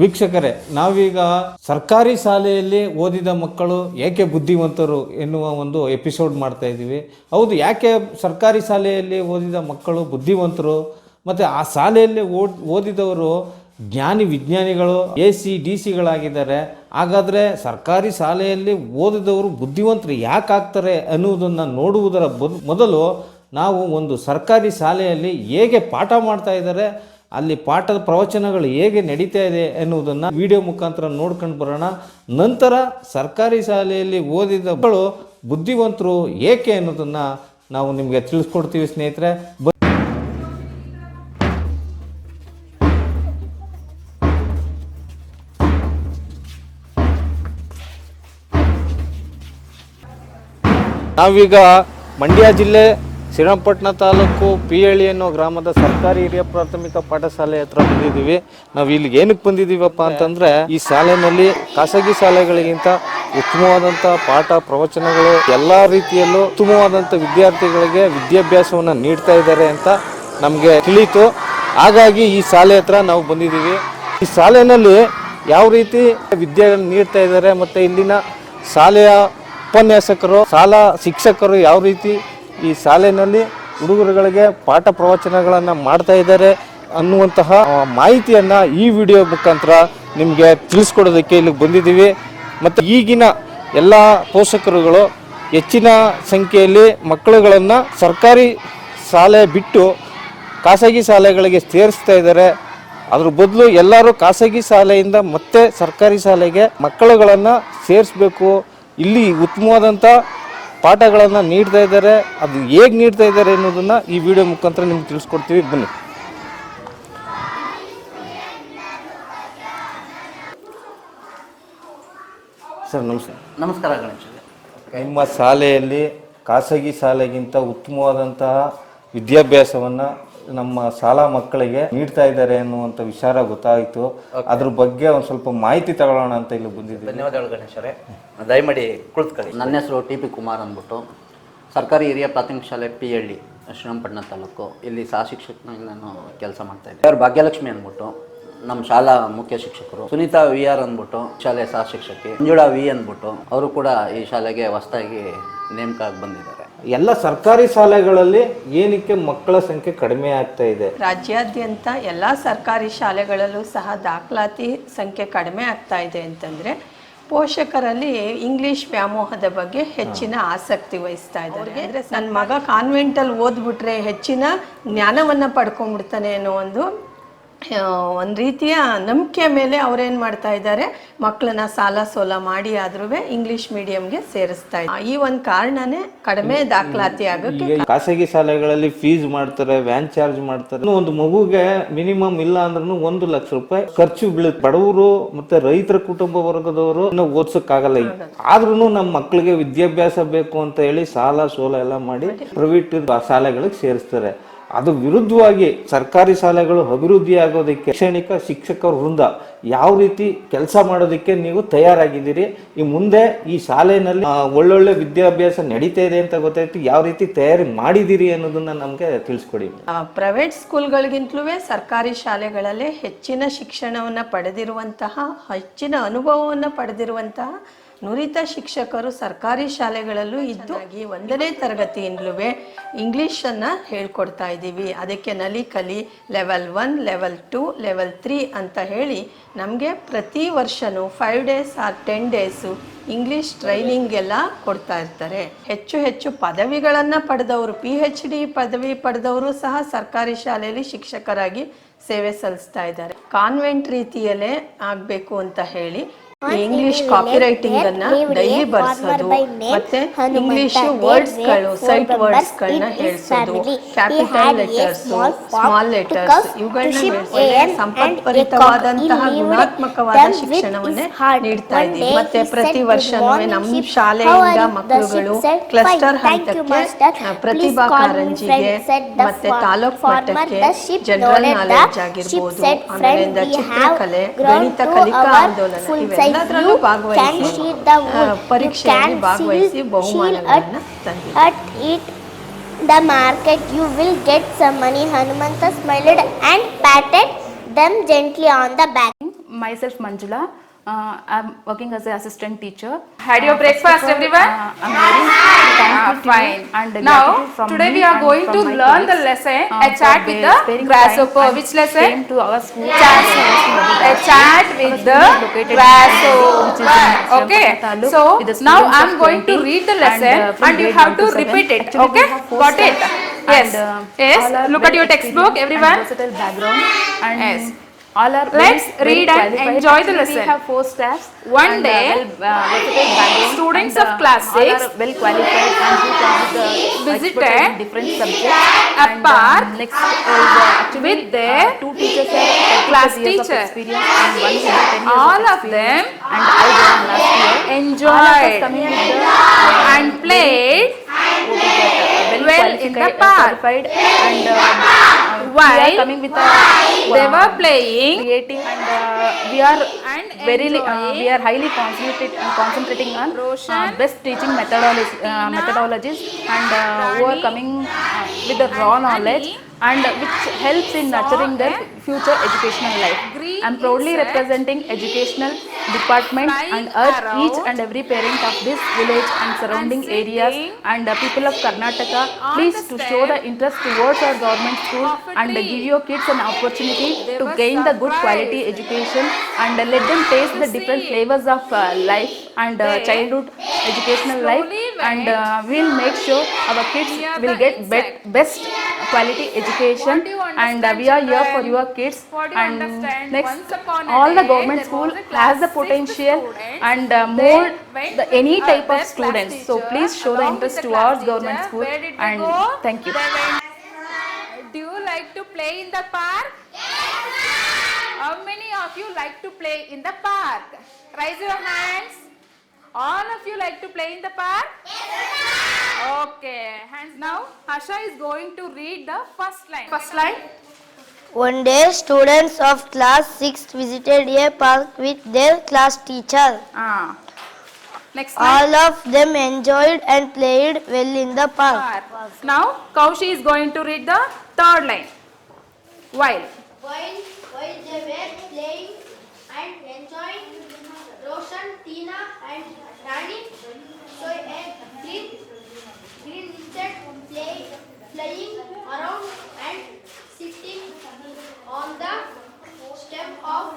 ವೀಕ್ಷಕರೇ, ನಾವೀಗ ಸರ್ಕಾರಿ ಶಾಲೆಯಲ್ಲಿ ಓದಿದ ಮಕ್ಕಳು ಏಕೆ ಬುದ್ಧಿವಂತರು ಎನ್ನುವ ಒಂದು ಎಪಿಸೋಡ್ ಮಾಡ್ತಾ ಇದ್ದೀವಿ. ಹೌದು, ಯಾಕೆ ಸರ್ಕಾರಿ ಶಾಲೆಯಲ್ಲಿ ಓದಿದ ಮಕ್ಕಳು ಬುದ್ಧಿವಂತರು, ಮತ್ತು ಆ ಶಾಲೆಯಲ್ಲಿ ಓದ್ ಓದಿದವರು ಜ್ಞಾನಿ ವಿಜ್ಞಾನಿಗಳು, ಎ ಸಿ ಡಿ ಸಿಗಳಾಗಿದ್ದಾರೆ. ಹಾಗಾದರೆ ಸರ್ಕಾರಿ ಶಾಲೆಯಲ್ಲಿ ಓದಿದವರು ಬುದ್ಧಿವಂತರು ಯಾಕೆ ಆಗ್ತಾರೆ ಅನ್ನುವುದನ್ನು ನೋಡುವುದರ ಮೊದಲು ನಾವು ಒಂದು ಸರ್ಕಾರಿ ಶಾಲೆಯಲ್ಲಿ ಹೇಗೆ ಪಾಠ ಮಾಡ್ತಾ ಇದ್ದಾರೆ ಅಲ್ಲಿ ಪಾಠದ ಪ್ರವಚನಗಳು ಹೇಗೆ ನಡೀತಾ ಇದೆ ಎನ್ನುವುದನ್ನು ವಿಡಿಯೋ ಮುಖಾಂತರ ನೋಡ್ಕೊಂಡು ಬರೋಣ. ನಂತರ ಸರ್ಕಾರಿ ಶಾಲೆಯಲ್ಲಿ ಓದಿದ ಮಕ್ಕಳು ಬುದ್ಧಿವಂತರು ಏಕೆ ಅನ್ನೋದನ್ನು ನಾವು ನಿಮಗೆ ತಿಳಿಸ್ಕೊಡ್ತೀವಿ ಸ್ನೇಹಿತರೆ. ನಾವೀಗ ಮಂಡ್ಯ ಜಿಲ್ಲೆ ಶ್ರೀರಂಗಪಟ್ಟಣ ತಾಲೂಕು ಪಿಹಳ್ಳಿ ಅನ್ನೋ ಗ್ರಾಮದ ಸರ್ಕಾರಿ ಹಿರಿಯ ಪ್ರಾಥಮಿಕ ಪಾಠಶಾಲೆ ಹತ್ರ ಬಂದಿದ್ದೀವಿ. ನಾವು ಇಲ್ಲಿಗೆ ಏನಕ್ಕೆ ಬಂದಿದ್ದೀವಪ್ಪ ಅಂತಂದರೆ ಈ ಶಾಲೆಯಲ್ಲಿ ಖಾಸಗಿ ಶಾಲೆಗಳಿಗಿಂತ ಉತ್ತಮವಾದಂಥ ಪಾಠ ಪ್ರವಚನಗಳು ಎಲ್ಲ ರೀತಿಯಲ್ಲೂ ಉತ್ತಮವಾದಂಥ ವಿದ್ಯಾರ್ಥಿಗಳಿಗೆ ವಿದ್ಯಾಭ್ಯಾಸವನ್ನು ನೀಡ್ತಾ ಇದ್ದಾರೆ ಅಂತ ನಮಗೆ ತಿಳಿಯಿತು. ಹಾಗಾಗಿ ಈ ಶಾಲೆ ಹತ್ರ ನಾವು ಬಂದಿದ್ದೀವಿ. ಈ ಶಾಲೆಯಲ್ಲಿ ಯಾವ ರೀತಿ ವಿದ್ಯೆಗಳನ್ನು ನೀಡ್ತಾ ಇದ್ದಾರೆ ಮತ್ತು ಇಲ್ಲಿನ ಶಾಲೆಯ ಉಪನ್ಯಾಸಕರು, ಶಾಲಾ ಶಿಕ್ಷಕರು ಯಾವ ರೀತಿ ಈ ಶಾಲೆಯಲ್ಲಿ ಹುಡುಗರುಗಳಿಗೆ ಪಾಠ ಪ್ರವಚನಗಳನ್ನು ಮಾಡ್ತಾ ಇದ್ದಾರೆ ಅನ್ನುವಂತಹ ಮಾಹಿತಿಯನ್ನು ಈ ವಿಡಿಯೋ ಮುಖಾಂತರ ನಿಮಗೆ ತಿಳಿಸ್ಕೊಡೋದಕ್ಕೆ ಇಲ್ಲಿಗೆ ಬಂದಿದ್ದೀವಿ. ಮತ್ತು ಈಗಿನ ಎಲ್ಲ ಪೋಷಕರುಗಳು ಹೆಚ್ಚಿನ ಸಂಖ್ಯೆಯಲ್ಲಿ ಮಕ್ಕಳುಗಳನ್ನು ಸರ್ಕಾರಿ ಶಾಲೆ ಬಿಟ್ಟು ಖಾಸಗಿ ಶಾಲೆಗಳಿಗೆ ಸೇರಿಸ್ತಾ ಇದ್ದಾರೆ. ಅದ್ರ ಬದಲು ಎಲ್ಲರೂ ಖಾಸಗಿ ಶಾಲೆಯಿಂದ ಮತ್ತೆ ಸರ್ಕಾರಿ ಶಾಲೆಗೆ ಮಕ್ಕಳುಗಳನ್ನು ಸೇರಿಸ್ಬೇಕು. ಇಲ್ಲಿ ಉತ್ತಮವಾದಂಥ ಪಾಠಗಳನ್ನು ನೀಡ್ತಾ ಇದ್ದಾರೆ ಅದು ಹೇಗೆ ನೀಡ್ತಾ ಇದ್ದಾರೆ ಅನ್ನೋದನ್ನು ಈ ವಿಡಿಯೋ ಮುಖಾಂತರ ನಿಮ್ಗೆ ತಿಳಿಸ್ಕೊಡ್ತೀವಿ. ಬನ್ನಿ. ಸರ್ ನಮಸ್ಕಾರ ನಮಸ್ಕಾರ ಗಣೇಶ್ ನಿಮ್ಮ ಶಾಲೆಯಲ್ಲಿ ಖಾಸಗಿ ಶಾಲೆಗಿಂತ ಉತ್ತಮವಾದಂತಹ ವಿದ್ಯಾಭ್ಯಾಸವನ್ನು ನಮ್ಮ ಶಾಲಾ ಮಕ್ಕಳಿಗೆ ನೀಡ್ತಾ ಇದ್ದಾರೆ ಅನ್ನುವಂಥ ವಿಚಾರ ಗೊತ್ತಾಯಿತು. ಅದ್ರ ಬಗ್ಗೆ ಒಂದು ಸ್ವಲ್ಪ ಮಾಹಿತಿ ತಗೊಳ್ಳೋಣ ಅಂತ ಇಲ್ಲಿ ಬಂದಿದ್ದೀವಿ. ಧನ್ಯವಾದಗಳು ಗಣೇಶರೇ. ದಯಮಾಡಿ ಕುಳಿತುಕೊಳ್ಳಿ. ನನ್ನ ಹೆಸರು ಟಿ ಪಿ ಕುಮಾರ್ ಅಂದ್ಬಿಟ್ಟು. ಸರ್ಕಾರಿ ಹಿರಿಯ ಪ್ರಾಥಮಿಕ ಶಾಲೆ ಪಿ ಹಳ್ಳಿ ಶ್ರೀರಂಗಪಟ್ಟಣ ತಾಲೂಕು. ಇಲ್ಲಿ ಸಹ ಶಿಕ್ಷಕನಾಗಿ ನಾನು ಕೆಲಸ ಮಾಡ್ತಾ ಇದ್ದೆ ಅವ್ರು ಭಾಗ್ಯಲಕ್ಷ್ಮಿ ಅಂದ್ಬಿಟ್ಟು. ನಮ್ಮ ಶಾಲಾ ಮುಖ್ಯ ಶಿಕ್ಷಕರು. ಸುನೀತಾ ವಿ ಆರ್ ಅಂದ್ಬಿಟ್ಟು ಶಾಲೆ ಸಹ ಶಿಕ್ಷಕಿ. ಮಂಜುಳಾ ವಿ ಅಂದ್ಬಿಟ್ಟು ಅವರು ಕೂಡ ಈ ಶಾಲೆಗೆ ಹೊಸದಾಗಿ ನೇಮಕ ಆಗಿ ಬಂದಿದ್ದಾರೆ. ಎಲ್ಲ ಸರ್ಕಾರಿ ಶಾಲೆಗಳಲ್ಲಿ ಏನಕ್ಕೆ ಮಕ್ಕಳ ಸಂಖ್ಯೆ ಕಡಿಮೆ ಆಗ್ತಾ ಇದೆ? ರಾಜ್ಯಾದ್ಯಂತ ಎಲ್ಲ ಸರ್ಕಾರಿ ಶಾಲೆಗಳಲ್ಲೂ ಸಹ ದಾಖಲಾತಿ ಸಂಖ್ಯೆ ಕಡಿಮೆ ಆಗ್ತಾ ಇದೆ ಅಂತಂದರೆ ಪೋಷಕರಲ್ಲಿ ಇಂಗ್ಲಿಷ್ ವ್ಯಾಮೋಹದ ಬಗ್ಗೆ ಹೆಚ್ಚಿನ ಆಸಕ್ತಿ ವಹಿಸ್ತಾ ಇದ್ದಾರೆ. ಅಂದರೆ ನನ್ನ ಮಗ ಕಾನ್ವೆಂಟಲ್ಲಿ ಓದ್ಬಿಟ್ರೆ ಹೆಚ್ಚಿನ ಜ್ಞಾನವನ್ನು ಪಡ್ಕೊಂಡ್ಬಿಡ್ತಾನೆ ಅನ್ನೋ ಒಂದು ಒಂದು ರೀತಿಯ ನಂಬಿಕೆ ಮೇಲೆ ಅವ್ರೇನು ಮಾಡ್ತಾ ಇದ್ದಾರೆ? ಮಕ್ಕಳನ್ನ ಸಾಲ ಸೋಲ ಮಾಡಿ ಆದ್ರೂ ಇಂಗ್ಲಿಷ್ ಮೀಡಿಯಂಗೆ ಸೇರಿಸ್ತಾ ಇದ್ದಾರೆ. ಈ ಒಂದು ಕಾರಣನೇ ಕಡಿಮೆ ದಾಖಲಾತಿ ಆಗೋಕ್ಕೆ ಖಾಸಗಿ ಶಾಲೆಗಳಲ್ಲಿ ಫೀಸ್ ಮಾಡ್ತಾರೆ ವ್ಯಾನ್ ಚಾರ್ಜ್ ಮಾಡ್ತಾರೆ. ಒಂದು ಮಗುಗೆ ಮಿನಿಮಮ್ ಇಲ್ಲ ಅಂದ್ರೂ ಒಂದು ಲಕ್ಷ ರೂಪಾಯಿ ಖರ್ಚು ಬೀಳುತ್ತೆ. ಬಡವರು ಮತ್ತೆ ರೈತರ ಕುಟುಂಬ ವರ್ಗದವರು ಓದ್ಸಕ್ಕಾಗಲ್ಲ ಆದ್ರೂ ನಮ್ಮ ಮಕ್ಕಳಿಗೆ ವಿದ್ಯಾಭ್ಯಾಸ ಬೇಕು ಅಂತ ಹೇಳಿ ಸಾಲ ಸೋಲ ಎಲ್ಲ ಮಾಡಿ ಪ್ರೈವೇಟ್ ಶಾಲೆಗಳಿಗೆ ಸೇರಿಸ್ತಾರೆ. ಅದು ವಿರುದ್ಧವಾಗಿ ಸರ್ಕಾರಿ ಶಾಲೆಗಳು ಅಭಿವೃದ್ಧಿಯಾಗೋದಕ್ಕೆ ಶೈಕ್ಷಣಿಕ ಶಿಕ್ಷಕರ ವೃಂದ ಯಾವ ರೀತಿ ಕೆಲಸ ಮಾಡೋದಕ್ಕೆ ನೀವು ತಯಾರಾಗಿದ್ದೀರಿ? ಈ ಮುಂದೆ ಈ ಶಾಲೆಯಲ್ಲಿ ಒಳ್ಳೊಳ್ಳೆ ವಿದ್ಯಾಭ್ಯಾಸ ನಡೀತಾ ಇದೆ ಅಂತ ಗೊತ್ತಾಯ್ತು. ಯಾವ ರೀತಿ ತಯಾರಿ ಮಾಡಿದ್ದೀರಿ ಅನ್ನೋದನ್ನ ನಮಗೆ ತಿಳಿಸ್ಕೊಡಿ. ಪ್ರೈವೇಟ್ ಸ್ಕೂಲ್ಗಳಿಗಿಂತಲೂ ಸರ್ಕಾರಿ ಶಾಲೆಗಳಲ್ಲಿ ಹೆಚ್ಚಿನ ಶಿಕ್ಷಣವನ್ನು ಪಡೆದಿರುವಂತಹ, ಹೆಚ್ಚಿನ ಅನುಭವವನ್ನು ಪಡೆದಿರುವಂತಹ ನುರಿತ ಶಿಕ್ಷಕರು ಸರ್ಕಾರಿ ಶಾಲೆಗಳಲ್ಲೂ ಇದ್ದು ಹಾಗೆ ಒಂದನೇ ತರಗತಿಯಿಂದಲೂ ಇಂಗ್ಲೀಷನ್ನು ಹೇಳ್ಕೊಡ್ತಾ ಇದ್ದೀವಿ. ಅದಕ್ಕೆ Nali Kali level one level two level three ಅಂತ ಹೇಳಿ ನಮಗೆ ಪ್ರತಿ ವರ್ಷನೂ five days or ten days English training ಎಲ್ಲ ಕೊಡ್ತಾ ಇರ್ತಾರೆ. ಹೆಚ್ಚು ಹೆಚ್ಚು ಪದವಿಗಳನ್ನು ಪಡೆದವರು ಪಿ ಹೆಚ್ ಡಿ ಪದವಿ ಪಡೆದವರು ಸಹ ಸರ್ಕಾರಿ ಶಾಲೆಯಲ್ಲಿ ಶಿಕ್ಷಕರಾಗಿ ಸೇವೆ ಸಲ್ಲಿಸ್ತಾ ಇದ್ದಾರೆ. ಕಾನ್ವೆಂಟ್ ರೀತಿಯಲ್ಲೇ ಆಗಬೇಕು ಅಂತ ಹೇಳಿ ಇಂಗ್ಲಿಷ್ ಕಾಪಿ ರೈಟಿಂಗ್ ಅನ್ನ ಡೈಲಿ ಬರ್ಸೋದು ಮತ್ತೆ ಇಂಗ್ಲಿಷ್ ವರ್ಡ್ಸ್ಗಳು ಸೈಟ್ ವರ್ಡ್ಸ್ ಗಳನ್ನ ಹೇಳ್ಸೋದು ಕ್ಯಾಪಿಟಲ್ ಲೆಟರ್ಸ್ ಸ್ಮಾಲ್ ಲೆಟರ್ಸ್ ಇವುಗಳನ್ನ ಬೆಳೆಸೋದು ಸಂಪತ್ಪರಿತವಾದಂತಹ ಗುಣಾತ್ಮಕವಾದ ಶಿಕ್ಷಣವನ್ನೇ ನೀಡ್ತಾ ಇದ್ದೀವಿ. ಮತ್ತೆ ಪ್ರತಿ ವರ್ಷನೂ ನಮ್ಮ ಶಾಲೆಯಿಂದ ಮಕ್ಕಳುಗಳು ಕ್ಲಸ್ಟರ್ ಹಂತಕ್ಕೆ ಪ್ರತಿಭಾ ಕಾರಂಜಿಗೆ ಮತ್ತೆ ತಾಲೂಕ್ ಮಟ್ಟಕ್ಕೆ ಜನರಲ್ ನಾಲೆಡ್ಜ್ ಆಗಿರ್ಬೋದು. ಆಮೇಲೆ ಚಿತ್ರಕಲೆ ಗಣಿತ ಕಲಿಕಾ ಆಂದೋಲನ ಇವೆಲ್ಲದರಲ್ಲೂ ಭಾಗವಹಿಸಿ ಆ, ಪರೀಕ್ಷೆಯಲ್ಲಿ ಭಾಗವಹಿಸಿ ಬಹುಮಾನಗಳನ್ನ ತಂದಿದ್ದಾರೆ at it the market you will get some money hanumanta smiled and patted them gently on the back myself Manjula. Uh, I'm working as an assistant teacher. Had your breakfast, everyone? Uh, I'm very fine. And now, today we are going to learn colleagues. the lesson uh, a chat with the grasshopper. Which lesson? Came to our school. Chat. A chat with the grasshopper. Okay. So now I'm going to read the lesson and you have to repeat it. Okay. Got it? Yes. Yes. Look at your textbook, everyone. Background. Yes. All are Let's read and enjoy Actually, the lesson. We have four steps. One uh, day, well, uh, uh, students of class 6 well qualified and visit different subjects. A um, park next is, with their two teachers class teacher. Of all of them and I last year. enjoyed, and played well, in the park. qualified and uh, we While are coming with a they were playing creating and uh, we are And very li- uh, we are highly concentrated uh, concentrating on uh, best teaching methodologies uh, methodologies and uh, who are coming uh, with the raw knowledge and which helps in nurturing their future educational life. I'm proudly representing educational department and urge each and every parent of this village and surrounding and areas and uh, people of Karnataka please to show the interest towards our government school and give your kids an opportunity They to gain the good quality education and let them taste the different flavors of uh, life and uh, childhood educational life and uh, we'll make sure our kids will get best quality education What do you and uh, we are here for your kids What do you and next Once upon a all the government school was a class has the potential and uh, They mold went the any uh, type of students so please show the interest to our government school Where did they and go? thank you Do you like to play in the park? Yes, How many of you like to play in the park? Raise your hands. All of you like to play in the park? Yes, Okay, hands now. Hasha is going to read the first line. First line. One day, students of class 6 visited a park with their class teacher. Ah. Next line. All of them enjoyed and played well in the park. Park. Now, Kaushi is going to read the third line. While. While, while they were playing and enjoying, Roshan, Tina and Rani saw a green, green insect play, flying around and sitting on the stem of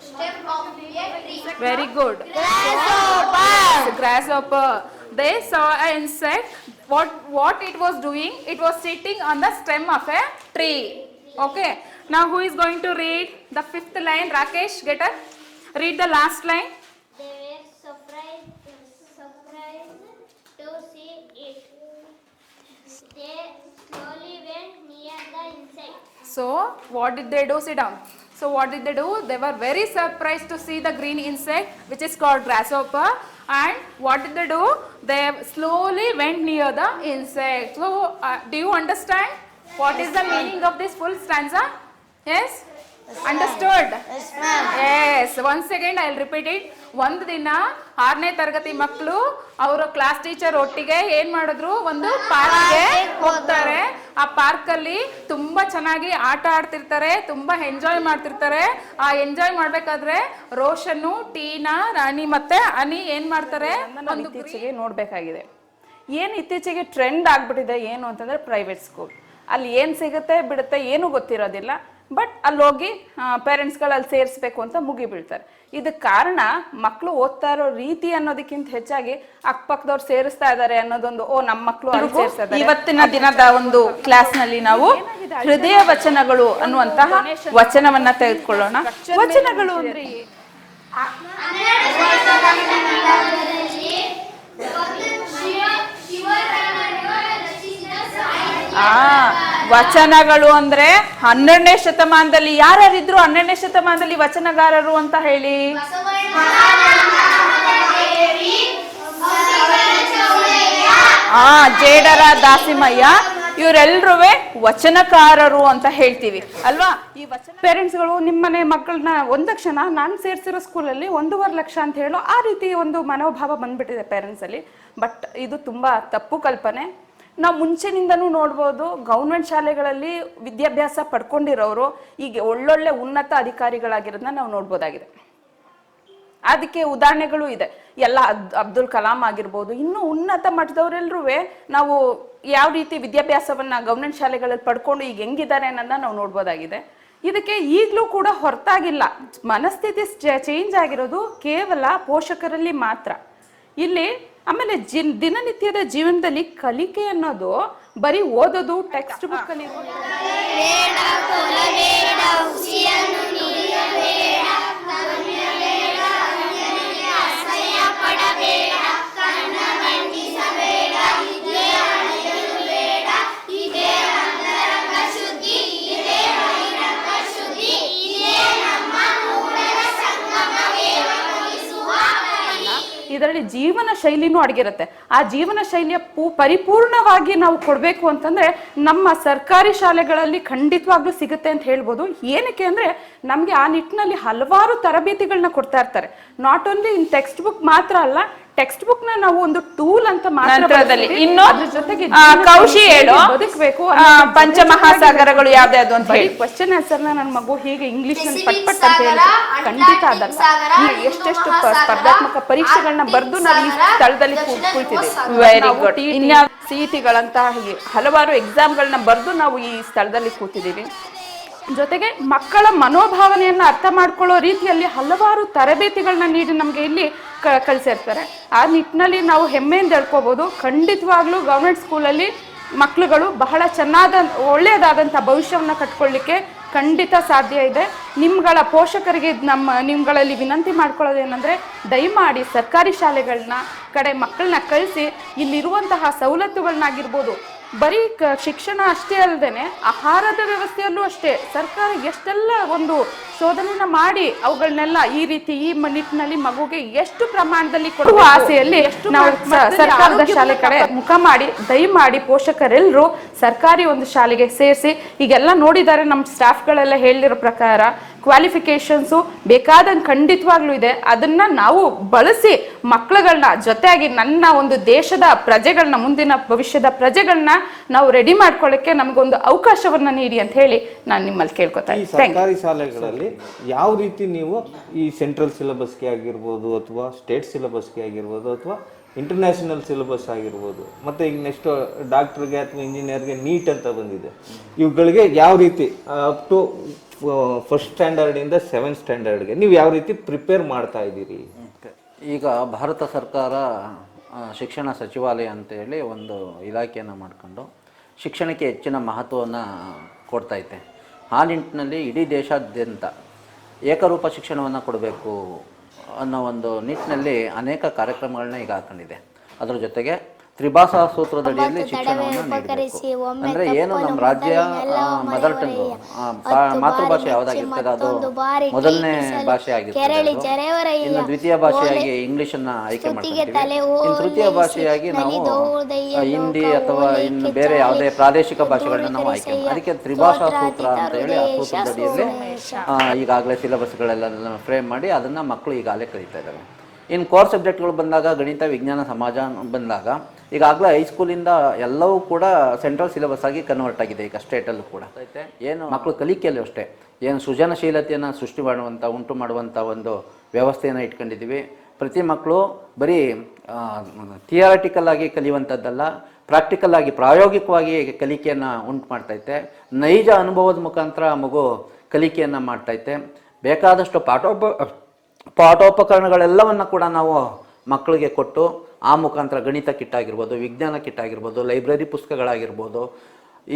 stem of a tree. Very good. Grasshopper. Grasshopper. They saw an insect. What what it was doing? It was sitting on the stem of a tree. Okay. Now who is going to read the fifth line? Rakesh, get up. Read the last line. They were surprised, surprised to see it. They slowly went near the insect. So what did they do? Sit down. So what did they do? They were very surprised to see the green insect which is called grasshopper. And what did they do? They slowly went near the insect. So uh, do you understand? What is the meaning of this full stanza? Yes? Understood? Yes one second I repeat it it. ಒಂದು ದಿನ ಆರನೇ ತರಗತಿ ಮಕ್ಕಳು ಅವರ class teacher ಒಟ್ಟಿಗೆ ಏನ್ ಮಾಡಿದ್ರು? ಒಂದು ಪಾರ್ಕ್ಗೆ ಹೋಗ್ತಾರೆ. ಆ ಪಾರ್ಕ್ ಅಲ್ಲಿ ತುಂಬಾ ಚೆನ್ನಾಗಿ ಆಟ ಆಡ್ತಿರ್ತಾರೆ ತುಂಬಾ ಎಂಜಾಯ್ ಮಾಡ್ತಿರ್ತಾರೆ. ಆ ಎಂಜಾಯ್ ಮಾಡ್ಬೇಕಾದ್ರೆ ರೋಷನ್ನು ಟೀನಾ ರಾಣಿ ಮತ್ತೆ ಅನಿ ಏನ್ ಮಾಡ್ತಾರೆ? ಒಂದು ಇತ್ತೀಚೆಗೆ ನೋಡ್ಬೇಕಾಗಿದೆ. ಏನು ಇತ್ತೀಚೆಗೆ ಟ್ರೆಂಡ್ ಆಗ್ಬಿಟ್ಟಿದೆ ಏನು ಅಂತಂದ್ರೆ ಪ್ರೈವೇಟ್ ಸ್ಕೂಲ್ ಅಲ್ಲಿ ಏನು ಸಿಗುತ್ತೆ ಬಿಡುತ್ತೆ ಏನು ಗೊತ್ತಿರೋದಿಲ್ಲ. ಬಟ್ ಅಲ್ಲಿ ಹೋಗಿ ಪೇರೆಂಟ್ಸ್ಗಳು ಅಲ್ಲಿ ಸೇರಿಸ್ಬೇಕು ಅಂತ ಮುಗಿಬೀಳ್ತಾರೆ ಇದಕ್ಕೆ ಕಾರಣ ಮಕ್ಕಳು ಓದ್ತಾ ಇರೋ ರೀತಿ ಅನ್ನೋದಕ್ಕಿಂತ ಹೆಚ್ಚಾಗಿ ಅಕ್ಕಪಕ್ಕದವ್ರು ಸೇರಿಸ್ತಾ ಇದ್ದಾರೆ ಅನ್ನೋದೊಂದು ಓ ನಮ್ಮ ಮಕ್ಕಳು ಇವತ್ತಿನ ದಿನದ ಒಂದು ಕ್ಲಾಸ್ನಲ್ಲಿ ನಾವು ಹೃದಯ ವಚನಗಳು ಅನ್ನುವಂತಹ ವಚನವನ್ನ ತೆಗೆದುಕೊಳ್ಳೋಣ. ವಚನಗಳು ಅಂದ್ರೆ? ಆ. ವಚನಗಳು ಅಂದ್ರೆ ಹನ್ನೆರಡನೇ ಶತಮಾನದಲ್ಲಿ ಯಾರ್ಯಾರಿದ್ರು ಹನ್ನೆರಡನೇ ಶತಮಾನದಲ್ಲಿ ವಚನಗಾರರು ಅಂತ ಹೇಳಿ? ಆ, ಜೇಡರ ದಾಸಿಮಯ್ಯ ಇವರೆಲ್ರೂ ವಚನಕಾರರು ಅಂತ ಹೇಳ್ತೀವಿ. ಅಲ್ವಾ? ಈ ವಚನ ಪೇರೆಂಟ್ಸ್ಗಳು ನಿಮ್ಮನೆ ಮಕ್ಕಳನ್ನ ಒಂದು ಕ್ಷಣ ನಾನು ಸೇರಿಸಿರೋ ಸ್ಕೂಲಲ್ಲಿ ಒಂದೂವರೆ ಲಕ್ಷ ಅಂತ ಹೇಳೋ ಆ ರೀತಿ ಒಂದು ಮನೋಭಾವ ಬಂದ್ಬಿಟ್ಟಿದೆ ಪೇರೆಂಟ್ಸ್ ಅಲ್ಲಿ. ಬಟ್ ಇದು ತುಂಬಾ ತಪ್ಪು ಕಲ್ಪನೆ. ನಾವು ಮುಂಚೆನಿಂದನೂ ನೋಡ್ಬೋದು ಗೌರ್ಮೆಂಟ್ ಶಾಲೆಗಳಲ್ಲಿ ವಿದ್ಯಾಭ್ಯಾಸ ಪಡ್ಕೊಂಡಿರೋರು ಈಗ ಒಳ್ಳೊಳ್ಳೆ ಉನ್ನತ ಅಧಿಕಾರಿಗಳಾಗಿರೋದನ್ನ ನಾವು ನೋಡ್ಬೋದಾಗಿದೆ. ಅದಕ್ಕೆ ಉದಾಹರಣೆಗಳು ಇದೆ. ಎಲ್ಲ ಅಬ್ದುಲ್ ಕಲಾಂ ಆಗಿರ್ಬೋದು, ಇನ್ನೂ ಉನ್ನತ ಮಟ್ಟದವರೆಲ್ಲರೂ ನಾವು ಯಾವ ರೀತಿ ವಿದ್ಯಾಭ್ಯಾಸವನ್ನ ಗೌರ್ಮೆಂಟ್ ಶಾಲೆಗಳಲ್ಲಿ ಪಡ್ಕೊಂಡು ಈಗ ಹೆಂಗಿದ್ದಾರೆ ಅನ್ನೋದನ್ನ ನಾವು ನೋಡ್ಬೋದಾಗಿದೆ. ಇದಕ್ಕೆ ಈಗಲೂ ಕೂಡ ಹೊರತಾಗಿಲ್ಲ. ಮನಸ್ಥಿತಿ ಚೇಂಜ್ ಆಗಿರೋದು ಕೇವಲ ಪೋಷಕರಲ್ಲಿ ಮಾತ್ರ. ಇಲ್ಲಿ ಆಮೇಲೆ ಜಿ ದಿನನಿತ್ಯದ ಜೀವನದಲ್ಲಿ ಕಲಿಕೆ ಅನ್ನೋದು ಬರೀ ಓದೋದು ಟೆಕ್ಸ್ಟ್ ಬುಕ್ ಅಲ್ಲಿ ಇದರಲ್ಲಿ ಜೀವನ ಶೈಲಿನೂ ಅಡಗಿರುತ್ತೆ. ಆ ಜೀವನ ಶೈಲಿಯ ಪೂ ಪರಿಪೂರ್ಣವಾಗಿ ನಾವು ಕೊಡಬೇಕು ಅಂತಂದ್ರೆ ನಮ್ಮ ಸರ್ಕಾರಿ ಶಾಲೆಗಳಲ್ಲಿ ಖಂಡಿತವಾಗ್ಲೂ ಸಿಗುತ್ತೆ ಅಂತ ಹೇಳ್ಬೋದು. ಏನಕ್ಕೆ ಅಂದ್ರೆ ನಮಗೆ ಆ ನಿಟ್ಟಿನಲ್ಲಿ ಹಲವಾರು ತರಬೇತಿಗಳನ್ನ ಕೊಡ್ತಾ ಇರ್ತಾರೆ. Not only in text book ಮಾತ್ರ ಅಲ್ಲ ಟೆಕ್ಸ್ಟ್ ಬುಕ್ನ ನಾವು ಒಂದು ಟೂಲ್ ಅಂತ ಮಾತ್ರ ನಂತರದಲ್ಲಿ. ಇನ್ನು ಜೊತೆಗೆ ಕೌಶಿ ಹೇಳು. ಬದುಕಬೇಕು ಪಂಚಮಹಾಸಾಗರಗಳು ಯಾವ್ದ್ಯಾವ್ದು ಅಂತ ಹೇಳಿ. ಕ್ವಶನ್ ಆನ್ಸರ್ ನನ್ನ ಮಗು ಹೀಗೆ ಇಂಗ್ಲಿಷ್ನಲ್ಲಿ ಪಟ್ ಪಟ್ ಅಂತ ಹೇಳಿ ಖಂಡಿತ ಅದಲ್ಲ. ಎಷ್ಟೆಷ್ಟು ಸ್ಪರ್ಧಾತ್ಮಕ ಪರೀಕ್ಷೆಗಳನ್ನ ಬರೆದು ನಾವು ಈ ಸ್ಥಳದಲ್ಲಿ ವೆರಿ ಕೂಳ್ತಿದ್ದೀವಿ ಧ್ರುವ Very good. ಇನ್ಯಾ- ಸಿಇಟಿಗಳಂತ ಹೀಗೆ ಹಲವಾರು ಎಕ್ಸಾಮ್ಗಳನ್ನ ಬರೆದು ನಾವು ಈ ಸ್ಥಳದಲ್ಲಿ ಕೂತಿದ್ದೀವಿ. ಜೊತೆಗೆ ಮಕ್ಕಳ ಮನೋಭಾವನೆಯನ್ನ ಅರ್ಥ ಮಾಡ್ಕೊಳ್ಳೋ ರೀತಿಯಲ್ಲಿ ಹಲವಾರು ತರಬೇತಿಗಳನ್ನ ನೀಡಿ ನಮಗೆ ಇಲ್ಲಿ ಕ- ಕಳಿಸಿರ್ತಾರೆ ಆ ನಿಟ್ಟಿನಲ್ಲಿ ನಾವು ಹೆಮ್ಮೆಯಿಂದ ಹೇಳ್ಕೋಬೋದು. ಖಂಡಿತವಾಗ್ಲೂ ಗೌರ್ಮೆಂಟ್ ಸ್ಕೂಲಲ್ಲಿ ಮಕ್ಕಳುಗಳು ಬಹಳ ಚೆನ್ನಾದ, ಒಳ್ಳೆಯದಾದಂಥ ಭವಿಷ್ಯವನ್ನು ಕಟ್ಕೊಳ್ಳಿಕ್ಕೆ ಖಂಡಿತ ಸಾಧ್ಯ ಇದೆ. ನಿಮ್ಗಳ ಪೋಷಕರಿಗೆ ನಮ್ಮ, ನಿಮ್ಗಳಲ್ಲಿ ವಿನಂತಿ ಮಾಡ್ಕೊಳ್ಳೋದೇನೆಂದರೆ ದಯಮಾಡಿ ಸರ್ಕಾರಿ ಶಾಲೆಗಳನ್ನ, ಕಡೆ ಮಕ್ಕಳನ್ನ ಕಳಿಸಿ, ಇಲ್ಲಿರುವಂತಹ ಸವಲತ್ತುಗಳನ್ನಾಗಿರ್ಬೋದು ಬರೀ ಕ ಶಿಕ್ಷಣ ಅಷ್ಟೇ ಅಲ್ಲದೇನೆ ಆಹಾರದ ವ್ಯವಸ್ಥೆಯಲ್ಲೂ ಅಷ್ಟೇ ಸರ್ಕಾರ ಎಷ್ಟೆಲ್ಲ ಒಂದು ಶೋಧನೆಯನ್ನು ಮಾಡಿ ಅವುಗಳನ್ನೆಲ್ಲ ಈ ರೀತಿ ಈ ನಿಟ್ಟಿನಲ್ಲಿ ಮಗುಗೆ ಎಷ್ಟು ಪ್ರಮಾಣದಲ್ಲಿ ಕೊಡುವ ಆಸೆಯಲ್ಲಿ ನಾವು ಸರ್ಕಾರದ ಶಾಲೆ ಕಡೆ ಮುಖ ಮಾಡಿ ದಯಮಾಡಿ ಪೋಷಕರೆಲ್ಲರೂ ಸರ್ಕಾರಿ ಒಂದು ಶಾಲೆಗೆ ಸೇರಿಸಿ ಈಗೆಲ್ಲ ನೋಡಿದ್ದಾರೆ ನಮ್ಮ ಸ್ಟಾಫ್ಗಳೆಲ್ಲ ಹೇಳಿರೋ ಪ್ರಕಾರ ಕ್ವಾಲಿಫಿಕೇಶನ್ಸು ಬೇಕಾದಂಗೆ ಖಂಡಿತವಾಗ್ಲೂ ಇದೆ. ಅದನ್ನ ನಾವು ಬಳಸಿ ಮಕ್ಕಳುಗಳನ್ನ ಜೊತೆಯಾಗಿ ನನ್ನ ಒಂದು ದೇಶದ ಪ್ರಜೆಗಳನ್ನ ಮುಂದಿನ ಭವಿಷ್ಯದ ಪ್ರಜೆಗಳನ್ನ ನಾವು ರೆಡಿ ಮಾಡ್ಕೊಳ್ಳೋಕ್ಕೆ ನಮಗೊಂದು ಅವಕಾಶವನ್ನು ನೀಡಿ ಅಂತ ಹೇಳಿ ನಾನು ನಿಮ್ಮಲ್ಲಿ ಕೇಳ್ಕೊತಾ ಸರ್ಕಾರಿ ಶಾಲೆಗಳಲ್ಲಿ ಯಾವ ರೀತಿ ನೀವು ಈ ಸೆಂಟ್ರಲ್ ಸಿಲೆಬಸ್ಗೆ ಆಗಿರ್ಬೋದು ಅಥವಾ ಸ್ಟೇಟ್ ಸಿಲೆಬಸ್ಗೆ ಆಗಿರ್ಬೋದು ಅಥವಾ ಇಂಟರ್ನ್ಯಾಷನಲ್ ಸಿಲೆಬಸ್ ಆಗಿರ್ಬೋದು, ಮತ್ತು ಈಗ ನೆಕ್ಸ್ಟ್ ಡಾಕ್ಟ್ರಿಗೆ ಅಥವಾ ಇಂಜಿನಿಯರ್ಗೆ ನೀಟ್ ಅಂತ ಬಂದಿದೆ. ಇವುಗಳಿಗೆ ಯಾವ ರೀತಿ ಅಪ್ ಟು ಫಸ್ಟ್ ಸ್ಟ್ಯಾಂಡರ್ಡಿಂದ ಸೆವೆಂತ್ ಸ್ಟ್ಯಾಂಡರ್ಡ್ಗೆ ನೀವು ಯಾವ ರೀತಿ ಪ್ರಿಪೇರ್ ಮಾಡ್ತಾ ಇದ್ದೀರಿ? ಈಗ ಭಾರತ ಸರ್ಕಾರ ಶಿಕ್ಷಣ ಸಚಿವಾಲಯ ಅಂತೇಳಿ ಒಂದು ಇಲಾಖೆಯನ್ನು ಮಾಡಿಕೊಂಡು ಶಿಕ್ಷಣಕ್ಕೆ ಹೆಚ್ಚಿನ ಮಹತ್ವವನ್ನು ಕೊಡ್ತೈತೆ ಆ ನಿಟ್ಟಿನಲ್ಲಿ ಇಡೀ ದೇಶಾದ್ಯಂತ ಏಕರೂಪ ಶಿಕ್ಷಣವನ್ನು ಕೊಡಬೇಕು ಅನ್ನೋ ಒಂದು ನಿಟ್ಟಿನಲ್ಲಿ ಅನೇಕ ಕಾರ್ಯಕ್ರಮಗಳನ್ನ ಈಗ ಹಾಕೊಂಡಿದೆ. ಅದರ ಜೊತೆಗೆ ತ್ರಿಭಾಷಾ ಸೂತ್ರದಡಿಯಲ್ಲಿ ಶಿಕ್ಷಣವನ್ನು ನೀಡಬೇಕು. ಅಂದರೆ ಏನು ನಮ್ಮ ರಾಜ್ಯ ಮದರ್ ಟಂಗು ಮಾತೃಭಾಷೆ ಯಾವುದಾಗಿರ್ತದೆ ಅದು? ಮೊದಲನೇ ಭಾಷೆ ಆಗಿರ್ತದೆ. ಇನ್ನು ದ್ವಿತೀಯ ಭಾಷೆಯಾಗಿ ಇಂಗ್ಲಿಷ್ ಅನ್ನ ಆಯ್ಕೆ ಮಾಡ್ತೀವಿ ಇನ್ನು ತೃತೀಯ ಭಾಷೆಯಾಗಿ ನಾವು ಹಿಂದಿ ಅಥವಾ ಇನ್ನು ಬೇರೆ ಯಾವುದೇ ಪ್ರಾದೇಶಿಕ ಭಾಷೆಗಳನ್ನ ನಾವು ಆಯ್ಕೆ ಅದಕ್ಕೆ ತ್ರಿಭಾಷಾ ಸೂತ್ರ ಅಂತ ಹೇಳಿ ಆ ಸೂತ್ರದಡಿಯಲ್ಲಿ ಈಗಾಗಲೇ ಸಿಲೆಬಸ್ಗಳೆಲ್ಲ ಫ್ರೇಮ್ ಮಾಡಿ ಅದನ್ನ ಮಕ್ಕಳು ಈಗಾಗಲೇ ಕಲಿತಾ ಇದ್ದಾರೆ. ಇನ್ನು ಕೋರ್ ಸಬ್ಜೆಕ್ಟ್ಗಳು ಬಂದಾಗ ಗಣಿತ ವಿಜ್ಞಾನ ಸಮಾಜ ಬಂದಾಗ ಈಗಾಗಲೇ ಹೈಸ್ಕೂಲಿಂದ ಎಲ್ಲವೂ ಕೂಡ ಸೆಂಟ್ರಲ್ ಸಿಲೆಬಸ್ ಆಗಿ ಕನ್ವರ್ಟ್ ಆಗಿದೆ ಈಗ ಸ್ಟೇಟಲ್ಲೂ ಕೂಡ. ಏನು ಮಕ್ಕಳು ಕಲಿಕೆಯಲ್ಲೂ ಅಷ್ಟೇ. ಏನು ಸೃಜನಶೀಲತೆಯನ್ನು ಸೃಷ್ಟಿ ಮಾಡುವಂಥ ಉಂಟು ಮಾಡುವಂಥ ಒಂದು ವ್ಯವಸ್ಥೆಯನ್ನು ಇಟ್ಕೊಂಡಿದ್ದೀವಿ. ಪ್ರತಿ ಮಕ್ಕಳು ಬರೀ ಥಿಯರಿಟಿಕಲ್ ಆಗಿ ಕಲಿಯುವಂಥದ್ದಲ್ಲ ಪ್ರಾಕ್ಟಿಕಲ್ ಆಗಿ ಪ್ರಾಯೋಗಿಕವಾಗಿ ಕಲಿಕೆಯನ್ನು ಉಂಟು ಮಾಡ್ತೈತೆ. ನೈಜ ಅನುಭವದ ಮುಖಾಂತರ ಮಗು ಕಲಿಕೆಯನ್ನು ಮಾಡ್ತೈತೆ. ಬೇಕಾದಷ್ಟು ಪಾಠೋಪ ಪಾಠೋಪಕರಣಗಳೆಲ್ಲವನ್ನು ಕೂಡ ನಾವು ಮಕ್ಕಳಿಗೆ ಕೊಟ್ಟು ಆ ಮುಖಾಂತರ ಗಣಿತ ಕಿಟ್ ಆಗಿರ್ಬೋದು ವಿಜ್ಞಾನ ಕಿಟ್ ಆಗಿರ್ಬೋದು ಲೈಬ್ರರಿ ಪುಸ್ತಕಗಳಾಗಿರ್ಬೋದು,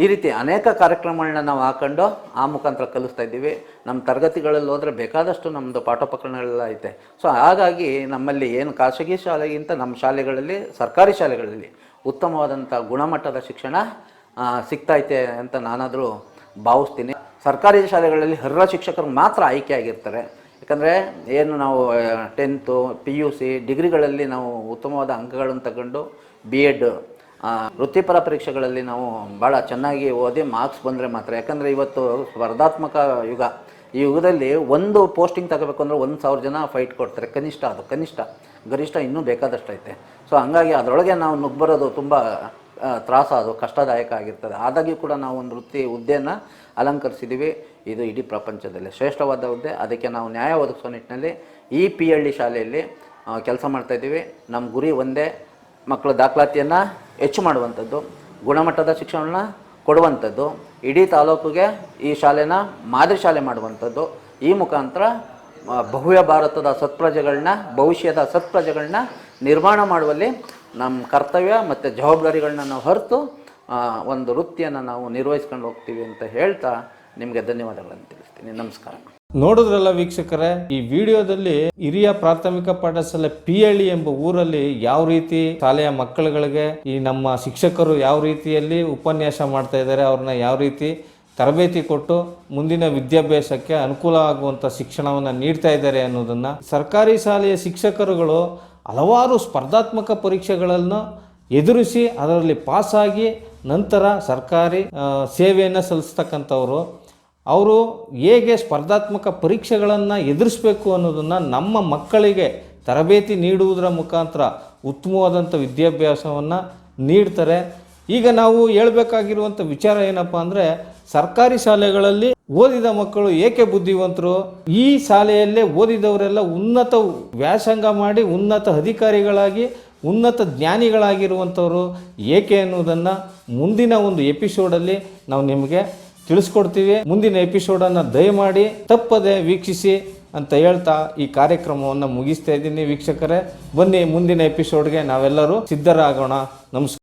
ಈ ರೀತಿ ಅನೇಕ ಕಾರ್ಯಕ್ರಮಗಳನ್ನ ನಾವು ಹಾಕೊಂಡು ಆ ಮುಖಾಂತರ ಕಲಿಸ್ತಾ ಇದ್ದೀವಿ. ನಮ್ಮ ತರಗತಿಗಳಲ್ಲಿ ಹೋದರೆ ಬೇಕಾದಷ್ಟು ನಮ್ಮದು ಪಾಠೋಪಕರಣಗಳೆಲ್ಲ ಐತೆ. ಸೊ ಹಾಗಾಗಿ ನಮ್ಮಲ್ಲಿ ಏನು ಖಾಸಗಿ ಶಾಲೆಗಿಂತ ನಮ್ಮ ಶಾಲೆಗಳಲ್ಲಿ, ಸರ್ಕಾರಿ ಶಾಲೆಗಳಲ್ಲಿ ಉತ್ತಮವಾದಂಥ ಗುಣಮಟ್ಟದ ಶಿಕ್ಷಣ ಸಿಗ್ತೈತೆ ಅಂತ ನಾನಾದರೂ ಭಾವಿಸ್ತೀನಿ. ಸರ್ಕಾರಿ ಶಾಲೆಗಳಲ್ಲಿ ಹರ್ರ ಶಿಕ್ಷಕರು ಮಾತ್ರ ಆಯ್ಕೆ ಆಗಿರ್ತಾರೆ. ಯಾಕಂದರೆ ಏನು ನಾವು ಟೆಂತು ಪಿ ಯು ಸಿ ಡಿಗ್ರಿಗಳಲ್ಲಿ ನಾವು ಉತ್ತಮವಾದ ಅಂಕಗಳನ್ನು ತಗೊಂಡು ಬಿ ಎಡ್ ವೃತ್ತಿಪರ ಪರೀಕ್ಷೆಗಳಲ್ಲಿ ನಾವು ಭಾಳ ಚೆನ್ನಾಗಿ ಓದಿ ಮಾರ್ಕ್ಸ್ ಬಂದರೆ ಮಾತ್ರ. ಯಾಕಂದರೆ ಇವತ್ತು ಸ್ಪರ್ಧಾತ್ಮಕ ಯುಗ. ಈ ಯುಗದಲ್ಲಿ ಒಂದು ಪೋಸ್ಟಿಂಗ್ ತಗೋಬೇಕು ಅಂದರೆ ಒಂದು ಸಾವಿರ ಜನ ಫೈಟ್ ಕೊಡ್ತಾರೆ. ಕನಿಷ್ಠ ಅದು, ಕನಿಷ್ಠ. ಗರಿಷ್ಠ ಇನ್ನೂ ಬೇಕಾದಷ್ಟು ಐತೆ. ಸೊ ಹಂಗಾಗಿ ಅದರೊಳಗೆ ನಾವು ನುಗ್ಬರೋದು ತುಂಬ ತ್ರಾಸ ಅದು, ಕಷ್ಟದಾಯಕ ಆಗಿರ್ತದೆ. ಆದಾಗ್ಯೂ ಕೂಡ ನಾವು ಒಂದು ವೃತ್ತಿ ಹುದ್ದೆಯನ್ನು ಅಲಂಕರಿಸಿದ್ದೀವಿ ಇದು ಇಡೀ ಪ್ರಪಂಚದಲ್ಲಿ ಶ್ರೇಷ್ಠವಾದ ಹುದ್ದೆ ಅದಕ್ಕೆ ನಾವು ನ್ಯಾಯ ಒದಗಿಸೋ ನಿಟ್ಟಿನಲ್ಲಿ ಈ ಪಿ ಹಳ್ಳಿ ಶಾಲೆಯಲ್ಲಿ ಕೆಲಸ ಮಾಡ್ತಾಯಿದ್ದೀವಿ ನಮ್ಮ ಗುರಿ ಒಂದೇ, ಮಕ್ಕಳ ದಾಖಲಾತಿಯನ್ನು ಹೆಚ್ಚು ಮಾಡುವಂಥದ್ದು, ಗುಣಮಟ್ಟದ ಶಿಕ್ಷಣವನ್ನು ಕೊಡುವಂಥದ್ದು, ಇಡೀ ತಾಲೂಕಿಗೆ ಈ ಶಾಲೆನ ಮಾದರಿ ಶಾಲೆ ಮಾಡುವಂಥದ್ದು. ಈ ಮುಖಾಂತರ ಬಹುಯ ಭಾರತದ ಸತ್ಪ್ರಜೆಗಳನ್ನ, ಭವಿಷ್ಯದ ಸತ್ಪ್ರಜೆಗಳನ್ನ ನಿರ್ಮಾಣ ಮಾಡುವಲ್ಲಿ ನಮ್ಮ ಕರ್ತವ್ಯ ಮತ್ತು ಜವಾಬ್ದಾರಿಗಳನ್ನ ನಾವು ಹೊರತು ಒಂದು ವೃತ್ತಿಯನ್ನು ನಾವು ನಿರ್ವಹಿಸ್ಕೊಂಡು ಹೋಗ್ತೀವಿ ಅಂತ ಹೇಳ್ತಾ ನಿಮಗೆ ಧನ್ಯವಾದಗಳನ್ನು ತಿಳಿಸ್ತೀನಿ. ನಮಸ್ಕಾರ. ನೋಡಿದ್ರಲ್ಲ ವೀಕ್ಷಕರೇ, ಈ ವಿಡಿಯೋದಲ್ಲಿ ಹಿರಿಯ ಪ್ರಾಥಮಿಕ ಪಾಠಶಾಲೆ ಪಿಹಳ್ಳಿ ಎಂಬ ಊರಲ್ಲಿ ಯಾವ ರೀತಿ ಶಾಲೆಯ ಮಕ್ಕಳುಗಳಿಗೆ, ಈ ನಮ್ಮ ಶಿಕ್ಷಕರು ಯಾವ ರೀತಿಯಲ್ಲಿ ಉಪನ್ಯಾಸ ಮಾಡ್ತಾ ಇದ್ದಾರೆ, ಅವ್ರನ್ನ ಯಾವ ರೀತಿ ತರಬೇತಿ ಕೊಟ್ಟು ಮುಂದಿನ ವಿದ್ಯಾಭ್ಯಾಸಕ್ಕೆ ಅನುಕೂಲ ಆಗುವಂಥ ಶಿಕ್ಷಣವನ್ನು ನೀಡ್ತಾ ಇದ್ದಾರೆ ಅನ್ನೋದನ್ನು ಸರ್ಕಾರಿ ಶಾಲೆಯ ಶಿಕ್ಷಕರುಗಳು ಹಲವಾರು ಸ್ಪರ್ಧಾತ್ಮಕ ಪರೀಕ್ಷೆಗಳನ್ನು ಎದುರಿಸಿ ಅದರಲ್ಲಿ ಪಾಸಾಗಿ ನಂತರ ಸರ್ಕಾರಿ ಸೇವೆಯನ್ನು ಸಲ್ಲಿಸ್ತಕ್ಕಂಥವರು, ಅವರು ಹೇಗೆ ಸ್ಪರ್ಧಾತ್ಮಕ ಪರೀಕ್ಷೆಗಳನ್ನು ಎದುರಿಸಬೇಕು ಅನ್ನೋದನ್ನು ನಮ್ಮ ಮಕ್ಕಳಿಗೆ ತರಬೇತಿ ನೀಡುವುದರ ಮುಖಾಂತರ ಉತ್ತಮವಾದಂಥ ವಿದ್ಯಾಭ್ಯಾಸವನ್ನು ನೀಡ್ತಾರೆ. ಈಗ ನಾವು ಹೇಳಬೇಕಾಗಿರುವಂಥ ವಿಚಾರ ಏನಪ್ಪ ಅಂದರೆ, ಸರ್ಕಾರಿ ಶಾಲೆಗಳಲ್ಲಿ ಓದಿದ ಮಕ್ಕಳು ಏಕೆ ಬುದ್ಧಿವಂತರು? ಈ ಶಾಲೆಯಲ್ಲೇ ಓದಿದವರೆಲ್ಲ ಉನ್ನತ ವ್ಯಾಸಂಗ ಮಾಡಿ ಉನ್ನತ ಅಧಿಕಾರಿಗಳಾಗಿ ಉನ್ನತ ಜ್ಞಾನಿಗಳಾಗಿರುವಂಥವರು ಏಕೆ ಅನ್ನೋದನ್ನು ಮುಂದಿನ ಒಂದು ಎಪಿಸೋಡಲ್ಲಿ ನಾವು ನಿಮಗೆ ತಿಳಿಸ್ಕೊಡ್ತೀವಿ. ಮುಂದಿನ ಎಪಿಸೋಡನ್ನು ದಯಮಾಡಿ ತಪ್ಪದೆ ವೀಕ್ಷಿಸಿ ಅಂತ ಹೇಳ್ತಾ ಈ ಕಾರ್ಯಕ್ರಮವನ್ನು ಮುಗಿಸ್ತಾ ಇದ್ದೀನಿ. ವೀಕ್ಷಕರೇ, ಬನ್ನಿ ಮುಂದಿನ ಎಪಿಸೋಡ್ಗೆ ನಾವೆಲ್ಲರೂ ಸಿದ್ಧರಾಗೋಣ. ನಮಸ್ಕಾರ.